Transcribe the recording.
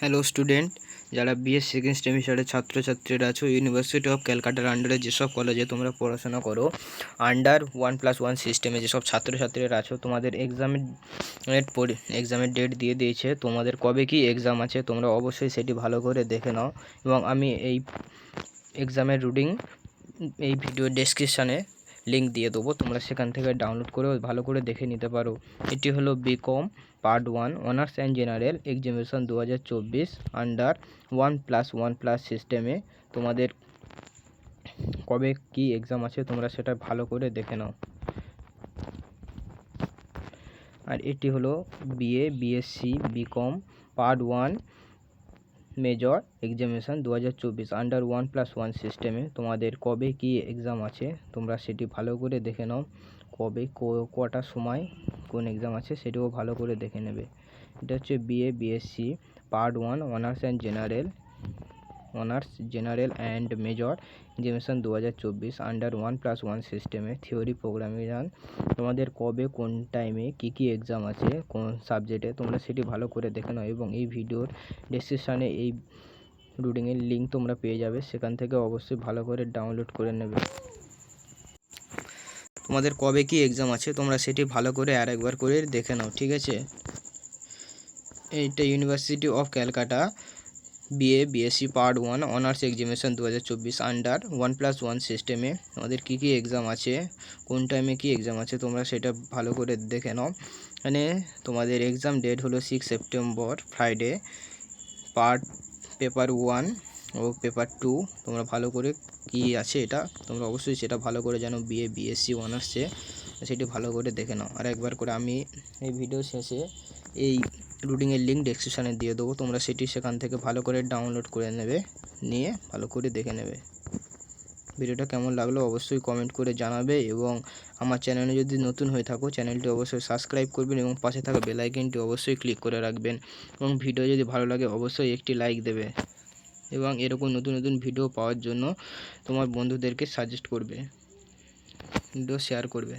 Hello student যারা BS second সেমিস্টারের ছাত্রছাত্রীরা আছো ইউনিভার্সিটি অফ ক্যালকাটার আন্ডারে যেসব কলেজে তোমরা পড়াশোনা করো আন্ডার ওয়ান প্লাস ওয়ান সিস্টেমে যেসব ছাত্রছাত্রীরা আছো, তোমাদের এক্সামের এক্সামের ডেট দিয়ে দিয়েছে, তোমাদের কবে কি এক্সাম আছে, তোমরা অবশ্যই সেটি ভালো করে দেখে নাও। এবং আমি এই এক্সামের রুটিন এই ভিডিও ডেসক্রিপশানে লিঙ্ক দিয়ে দেবো। তোমরা সেখান থেকে ডাউনলোড করে ভালো করে দেখে নিতে পারো। এটি হলো BCom part one honours and general examination দু under one plus one plus সিস্টেমে তোমাদের কবে কি এক্সাম আছে তোমরা সেটা ভালো করে দেখে নাও। আর এটি হলো BA BSc BCom part one major examination দু হাজার চব্বিশ আন্ডার ওয়ান প্লাস ওয়ান সিস্টেমে তোমাদের কবে কি এক্সাম আছে? তোমরা সেটি ভালো করে দেখে নাও। কবে কটার সময় কোন এক্সাম আছে সেটিও ভালো করে দেখে নেবে। এটা হচ্ছে BA BSc part one honours and general honours, general and major examination দু হাজার চব্বিশ, আন্ডার ওয়ান প্লাস ওয়ান সিস্টেমে থিওরি প্রোগ্রামিং। তোমাদের কবে, কোন টাইমে, কী কী এক্সাম আছে, কোন সাবজেক্টে, তোমরা সেটি ভালো করে দেখে নাও এবং এই ভিডিওর ডিসক্রিপশানে এই রুটিনের লিঙ্ক তোমরা পেয়ে যাবে, সেখান থেকে অবশ্যই ভালো করে ডাউনলোড করে নেবে। তোমাদের কবে কি এক্সাম আছে, তোমরা সেটি ভালো করে আর একবার করে দেখে নাও, ঠিক আছে? এইটা university of Calcutta BA BSc part one honours examination দু হাজার চব্বিশ আন্ডার ওয়ান প্লাস ওয়ান সিস্টেমে আমাদের কী কী এক্সাম আছে? কোন টাইমে কী এক্সাম আছে? তোমরা সেটা ভালো করে দেখে নাও। এখানে তোমাদের এক্সাম ডেট হলো six September Friday part paper one ও পেপার টু তোমরা ভালো করে কি আছে এটা? তোমরা অবশ্যই সেটা ভালো করে জানো বিএ বিএসসি অনার্সে সেটি ভালো করে দেখে নাও। আর একবার করে আমি এই ভিডিও শেষে এই রুটিংয়ের লিঙ্ক ডেসক্রিপশানে দিয়ে দেবো। তোমরা সেটি সেখান থেকে ভালো করে ডাউনলোড করে নেবে, নিয়ে ভালো করে দেখে নেবে। ভিডিওটা কেমন লাগল অবশ্যই কমেন্ট করে জানাবে এবং আমার চ্যানেলে যদি নতুন হয়ে থাকো চ্যানেলটি অবশ্যই সাবস্ক্রাইব করবেন এবং পাশে থাকা বেলাইকনটি অবশ্যই ক্লিক করে রাখবেন। এবং ভিডিও যদি ভালো লাগে, অবশ্যই একটি লাইক দেবে এবং এরকম নতুন নতুন ভিডিও পাওয়ার জন্য তোমার বন্ধুদেরকে সাজেস্ট করবে ভিডিও শেয়ার করবে।